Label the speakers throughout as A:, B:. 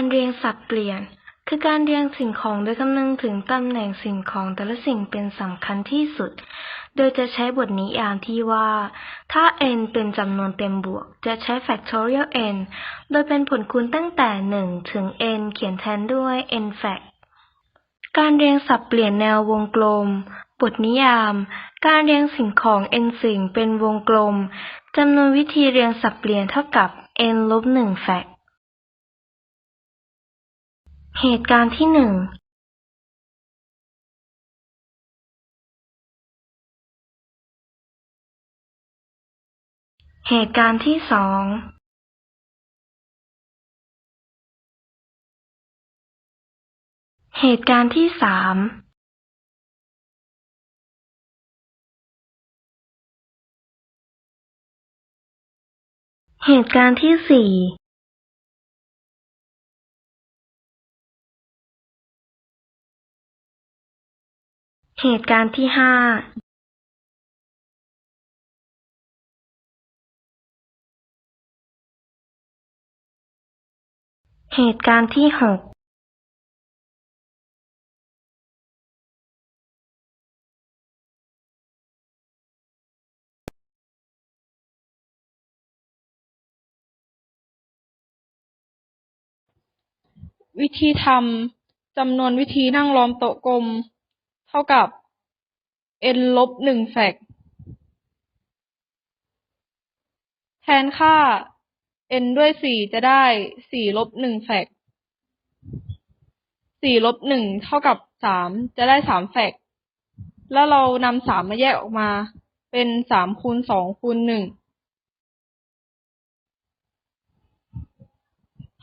A: การเรียงสับเปลี่ยน คือการเรียงสิ่งของโดยคำนึงถึงตำแหน่งสิ่งของแต่ละสิ่งเป็นสำคัญที่สุด โดยจะใช้บทนิยามที่ว่า ถ้า n เป็นจำนวนเต็มบวก จะใช้ factorial n โดยเป็นผลคูณตั้งแต่ 1 ถึง n เขียนแทนด้วย n fact การเรียงสับเปลี่ยนแนววงกลม บทนิยาม การเรียงสิ่งของ n สิ่งเป็นวงกลมจำนวนวิธีเรียงสับเปลี่ยนเท่ากับ n ลบ1 fact เหตุการณ์ที่หนึ่งเหตุการณ์ที่สอง เหตุการณ์ที่สาม เหตุการณ์ที่สี่ เหตุการณ์ที่ห้าเหตุการณ์ที่หก
B: วิธีทำจำนวนวิธีนั่งล้อมโต๊ะกลม เท่ากับ n ลบหนึ่งแฟกแทนค่า n ด้วยสี่จะได้สี่ลบหนึ่งแฟกสี่ลบหนึ่งเท่ากับสามจะได้สามแฟกแล้วเรานำสามมาแยกออกมา เป็นสามคูณสองคูณหนึ่ง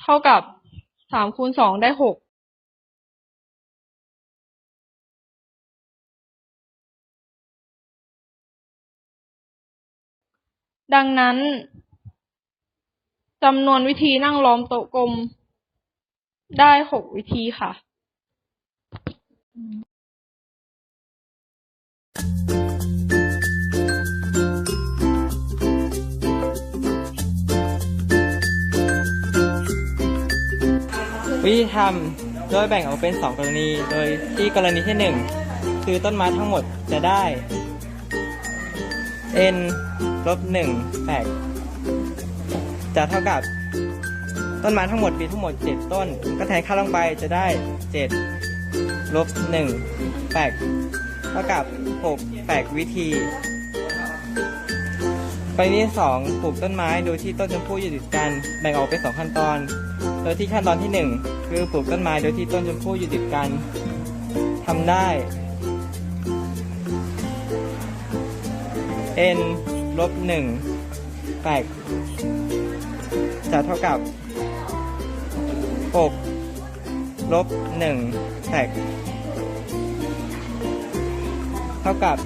B: เท่ากับสามคูณสองได้หก ดังนั้นจำนวนวิธีนั่งล้อมโต๊ะกลมได้หกวิธีค่ะ
C: วิธีทำโดยแบ่งออกเป็น 2 กรณี โดยที่กรณีที่ 1 คือต้นไม้ทั้งหมดจะได้ n ลบ1แฝกจะเท่ากับต้นไม้ทั้งหมดมีทั้งหมด 7 ต้น ก็แทนค่าลงไปจะได้ 7 ลบ1แฝกเท่ากับ 6 แฝกวิธีกรณีที่สองปลูกต้นไม้โดยที่ต้นชมพู่อยู่ติดกันแบ่งออกเป็นสองขั้นตอน โดยที่ขั้นตอนที่หนึ่งคือปลูกต้นไม้โดยที่ต้นชมพู่อยู่ติดกันทำได้ n ลบหนึ่งแปดจะเท่ากับ6ลบหนึ่งแปดเท่ากับ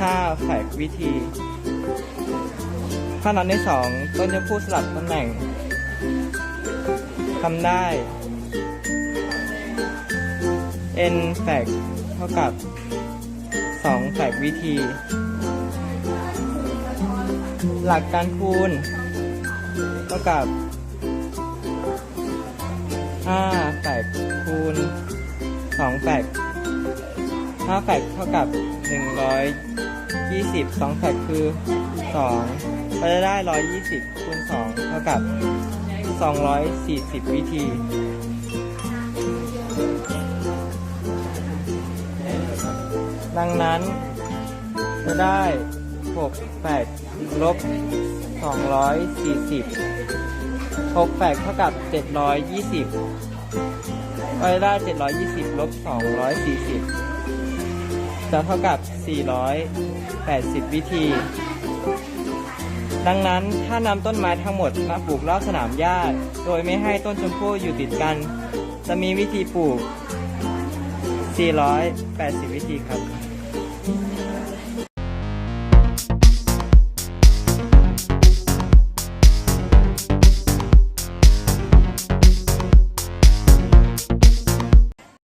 C: 5แฝกวิธีขั้นตอนที่สองต้นชมพู่สลับตำแหน่งทำได้ n แฝกเท่ากับ 2แฝกวิธี หลักการคูณเท่ากับ5แฝกคูณ2แฝก5แฝกเท่ากับ 120 2แฝกคือ 2 ก็จะได้ 120คูณ2เท่ากับ 240 วิธี ดังนั้น จะได้ 6 8 ลบ 240 6 8 เท่ากับ 720ก็จะได้ 720 ลบ 240 จะเท่ากับ 480 วิธี ดังนั้นถ้านำต้นไม้ทั้งหมดมาปลูกรอบสนามหญ้าโดยไม่ให้ต้นชมพู่อยู่ติดกัน จะมีวิธีปลูก480 วิธีครับ